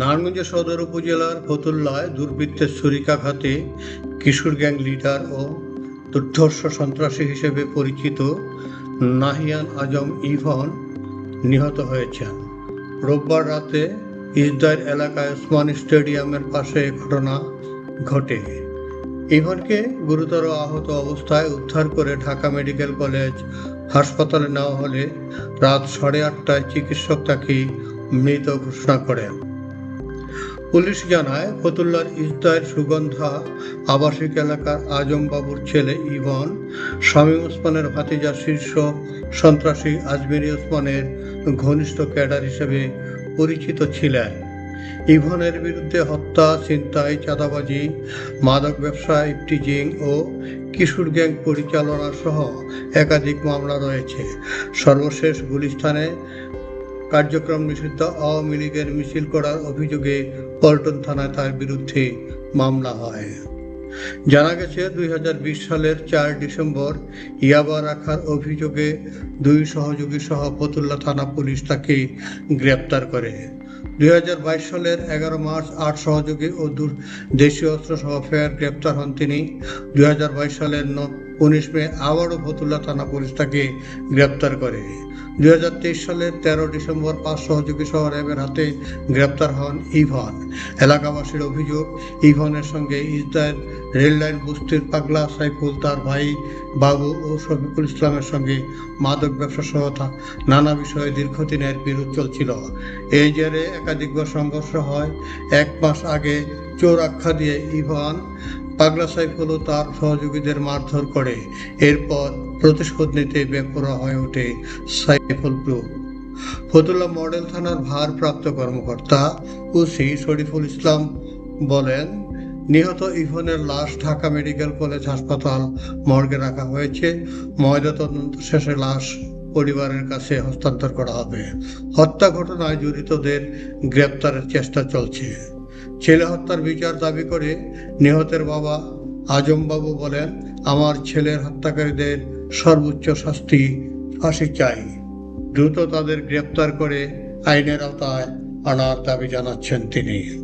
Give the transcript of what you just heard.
নারায়ণগঞ্জ সদর উপজেলার ফতুল্লায় দুর্বৃত্তের ছুরিকাঘাতে কিশোর গ্যাং লিডার ও দুর্ধর্ষ সন্ত্রাসী হিসেবে পরিচিত নাহিয়ান আজম ইভন নিহত হয়েছেন। রোববার রাতে ইসদার এলাকায় ওসমান স্টেডিয়ামের পাশে ঘটনা ঘটে। ইভনকে গুরুতর আহত অবস্থায় উদ্ধার করে ঢাকা মেডিকেল কলেজ হাসপাতালে নেওয়া হলে রাত সাড়ে আটটায় চিকিৎসক তাকে মৃত ঘোষণা করেন। পুলিশ জানায়, ফতুল্লার ইসদার সুগন্ধা আবাসিক এলাকার আজমবাবুর ছেলে ইভন শামীম ওসমানের ভাতিজা শীর্ষ সন্ত্রাসী আজমেরি ওসমানের ঘনিষ্ঠ ক্যাডার হিসেবে পরিচিত ছিলেন। ইভনের বিরুদ্ধে হত্যা, ছিনতাই, চাঁদাবাজি, মাদক ব্যবসা ইফটিজিং ও কিশোর গ্যাং পরিচালনা সহ একাধিক মামলা রয়েছে। সর্বশেষ গুলিস্তানে কার্যক্রম নিষিদ্ধ আওয়ামী লীগের মিছিল করার অভিযোগে পল্টন থানায় তার বিরুদ্ধে মামলা হয়। জানা গেছে, দুই হাজার বিশ সালের চার ডিসেম্বর ইয়াবা রাখার অভিযোগে দুই সহযোগী সহ ফতুল্লা থানা পুলিশ তাকে গ্রেপ্তার করে। দুই হাজার বাইশ সালের এগারো মার্চ আট সহযোগী ও দেশীয় অস্ত্র সহ ফের গ্রেপ্তার হন তিনি। দুই হাজার বাইশ সালের উনিশ মে আবারও ফতুল্লা থানা পুলিশ তাকে গ্রেপ্তার করে। দুই সালের তেরো ডিসেম্বর পাঁচ সহযোগী সহ র্যাবের হাতে গ্রেপ্তার হন ইভন। এলাকাবাসীর অভিযোগ, ইভনের সঙ্গে ইসরায়েল রেললাইন বস্তির পাগলা সাইফুল, তার ভাই বাবু ও শফিকুল ইসলামের সঙ্গে মাদক ব্যবসা সহ নানা বিষয়ে দীর্ঘদিনের বিরোধ চলছিল। এই জেরে একাধিকবার সংঘর্ষ হয়। এক মাস আগে চোর আখ্যা দিয়ে ইভান পাগলা সাইফুল তার সহযোগীদের মারধর করে। এরপর প্রতিশোধ নিতে বেপরোয়া হয়ে ওঠে সাইফুল গ্রুপ ফতুল্লা মডেল থানার ভারপ্রাপ্ত কর্মকর্তা ওসি শরীফুল ইসলাম বলেন, নিহত ইভনের লাশ ঢাকা মেডিকেল কলেজ হাসপাতাল মর্গে রাখা হয়েছে। ময়নাতদন্ত শেষে লাশ পরিবারের কাছে হস্তান্তর করা হবে। হত্যা ঘটনায় জড়িতদের গ্রেপ্তারের চেষ্টা চলছে। ছেলে হত্যার বিচার দাবি করে নিহতের বাবা আজমবাবু বলেন, আমার ছেলের হত্যাকারীদের সর্বোচ্চ শাস্তি ফাঁসি চাই। দ্রুত তাদের গ্রেপ্তার করে আইনের আওতায় আনার দাবি জানাচ্ছেন তিনি।